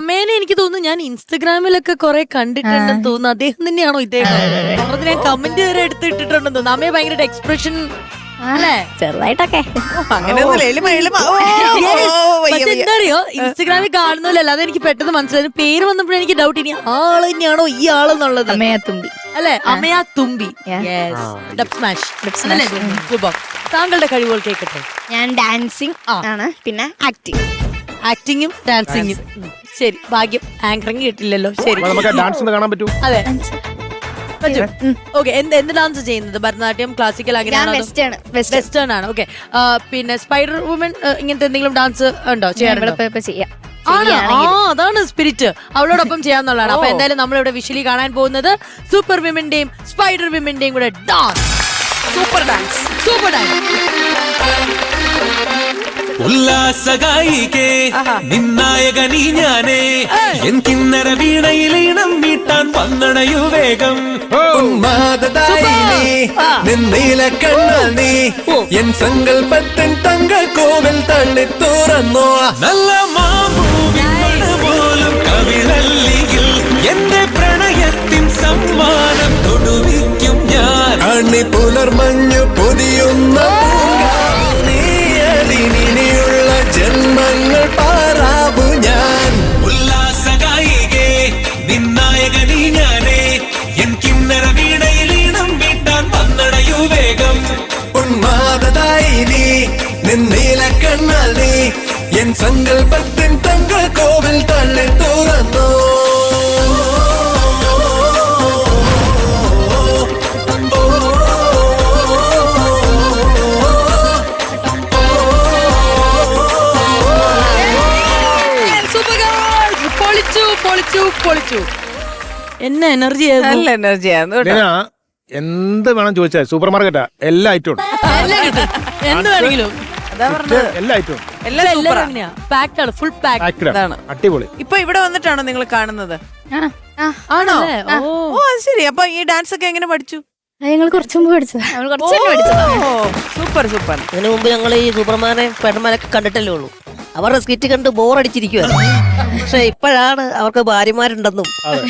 അമ്മേനെ എനിക്ക് തോന്നുന്നു ഞാൻ ഇൻസ്റ്റഗ്രാമിലൊക്കെ കുറെ കണ്ടിട്ടുണ്ടെന്ന് തോന്നുന്നു. അദ്ദേഹം തന്നെയാണോ ഇദ്ദേഹം? പറഞ്ഞ് ഞാൻ കമന്റ് വരെ എടുത്തിട്ടിട്ടുണ്ടെന്ന് തോന്നുന്നു. അമ്മയെ ഭയങ്കര എക്സ്പ്രഷൻ അല്ലേ? ചെറുതായിട്ടൊക്കെ. ഇൻസ്റ്റഗ്രാമിൽ കാണുന്നില്ല അതെനിക്ക് എനിക്ക് പെട്ടെന്ന് മനസ്സിലായി പേര് വന്നപ്പോഴും എനിക്ക് ഡൗട്ട് ഇനി ആൾ തന്നെയാണോ ഈ ആളെന്നുള്ളത് അമ്മയാ തുമ്പി. അല്ലെ? അമ്മയാ തുമ്പി. താങ്കളുടെ കഴിവുകൾ കേൾക്കട്ടെ ഞാൻ ഡാൻസിങ് ആണ്. പിന്നെ ആക്ടിങ് ആക്ടിങ്ങും ഡാൻസിങ്ങും ശരി ഭാഗ്യം. ആങ്കറിങ് കിട്ടില്ലല്ലോ. ശരി. നമുക്ക് ഡാൻസ് ഒന്ന് കാണാൻ പറ്റൂ? അതെ. ഓക്കെ എന്ത് എന്ത് ഡാൻസ് ചെയ്യുന്നത്? ഭരതനാട്യം ക്ലാസിക്കൽ അങ്ങനെയാണോ വെസ്റ്റേൺ ആണ്. ഓക്കെ പിന്നെ സ്പൈഡർ വുമൻ ഇങ്ങനത്തെ എന്തെങ്കിലും ഡാൻസ് ഉണ്ടോ? ചെയ്യാറുണ്ടോ? ചെയ്യാം. ആണ്? ആ അതാണ് സ്പിരിറ്റ് അവളോടൊപ്പം ചെയ്യാന്നുള്ളതാണ്. അപ്പൊ എന്തായാലും നമ്മൾ ഇവിടെ വിഷ്വലി കാണാൻ പോകുന്നത് സൂപ്പർ വിമന്റെയും സ്പൈഡർ വിമന്റെയും കൂടെ dance super dance super dance ഉല്ലാസഗായികേ നിന്നായകനീ ഞാനേ. എൻ കിന്നര വീണയിലീണം വീട്ടാൻ വന്നണയു വേഗം. ഉന്മാദായിനി നിന്നീല കണ്ണാൽ നീ. എൻ സങ്കൽപ്പത്തിൻ തങ്ക കോവിൽ തള്ളി തുറന്നോ. നല്ല മാമൂവിൻ പോലും കവിളല്ലിയിൽ എന്റെ പ്രണയത്തിൻ സമ്മാനം തൊടുവിക്കും ഞാൻ. അണ്ണി പുലർമഞ്ഞു കിന്നര വീണയിലീണം മീട്ടാൻ വന്നടയൂ വേഗം. ഉന്മാദായിനി നിന്നീല കണ്ണാൽ നീ എൻ സങ്കൽപ്പത്തിൻ തങ്ക കോവിൽ തള്ളി തുറന്നോ. പൊളിച്ചു പൊളിച്ചു പൊളിച്ചു. എന്നെ എനർജി നല്ല കേട്ടോ. ലീന, എന്ത് വേണം ചോദിച്ചാൽ സൂപ്പർ മാർക്കറ്റാ എല്ലാ ഐറ്റവും ഉണ്ട്. എന്ത് വേണമെങ്കിലും. അതാ പറഞ്ഞത്. എല്ലാ ഐറ്റവും എല്ലാം സൂപ്പറാ പാക്ഡ് ആണ് ഫുൾ പാക്ഡ്. അടിപൊളി. ഇപ്പൊ ഇവിടെ വന്നിട്ടാണോ നിങ്ങൾ കാണുന്നത്? ആണോ? ഓ. അത് ശരി. അപ്പൊ ഈ ഡാൻസ് ഒക്കെ എങ്ങനെ പഠിച്ചു? ഞങ്ങൾ കുറച്ചു മുമ്പ് പഠിച്ചത്. നമ്മൾ കുറച്ച് മുമ്പ് പഠിച്ചതാ. ഓ സൂപ്പർ സൂപ്പർ അതിനു മുമ്പ് ഞങ്ങൾ ഈ സൂപ്പർമാനെ പേട്ടന്മാരൊക്കെ കണ്ടിട്ടല്ലേ ഉള്ളൂ. അവരുടെ സ്കിറ്റ് കണ്ട് ബോറടിച്ചിരിക്കുവാണ് പക്ഷെ ഇപ്പോഴാണ് അവർക്ക് ഭാര്യമാരുണ്ടെന്നും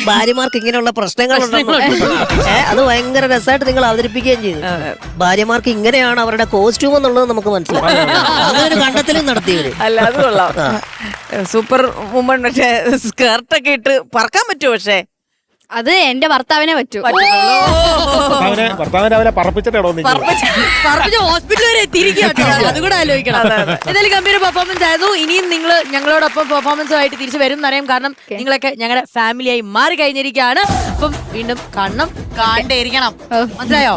ഭാര്യമാർക്ക് ഇങ്ങനെയുള്ള പ്രശ്നങ്ങളുണ്ടെന്നും. അത് ഭയങ്കര രസമായിട്ട് നിങ്ങൾ അവതരിപ്പിക്കുകയും ചെയ്തു. ഭാര്യമാർക്ക് ഇങ്ങനെയാണ് അവരുടെ കോസ്റ്റ്യൂം എന്നുള്ളത് നമുക്ക് മനസ്സിലായി. അങ്ങനെ ഒരു കണ്ടെത്തലും നടത്തിയവര്. അല്ല അത് കൊള്ളാം. സൂപ്പർ വുമൺ പക്ഷേ സ്കേർട്ടൊക്കെ ഇട്ട് പറക്കാൻ പറ്റുമോ പക്ഷേ? അത് എന്റെ ഭർത്താവിനെ പറ്റൂ. ഭർത്താവിനെ ഭർത്താവിനെ രാവിലെ പറപ്പിച്ചിട്ടാണോ നീ പറഞ്ഞ ഹോസ്പിറ്റൽ വരെ അതുകൂടെ ആലോചിക്കണം. എന്തായാലും ഗംഭീര പെർഫോമൻസ് ആയിരുന്നു. ഇനിയും നിങ്ങൾ ഞങ്ങളോടൊപ്പം പെർഫോമൻസുമായിട്ട് തിരിച്ചു വരും എന്നറിയാം കാരണം നിങ്ങളൊക്കെ ഞങ്ങളുടെ ഫാമിലിയായി മാറി കഴിഞ്ഞിരിക്കുകയാണ് അപ്പം വീണ്ടും കാണണം. കാണ്ടേയിരിക്കണം മനസ്സിലായോ?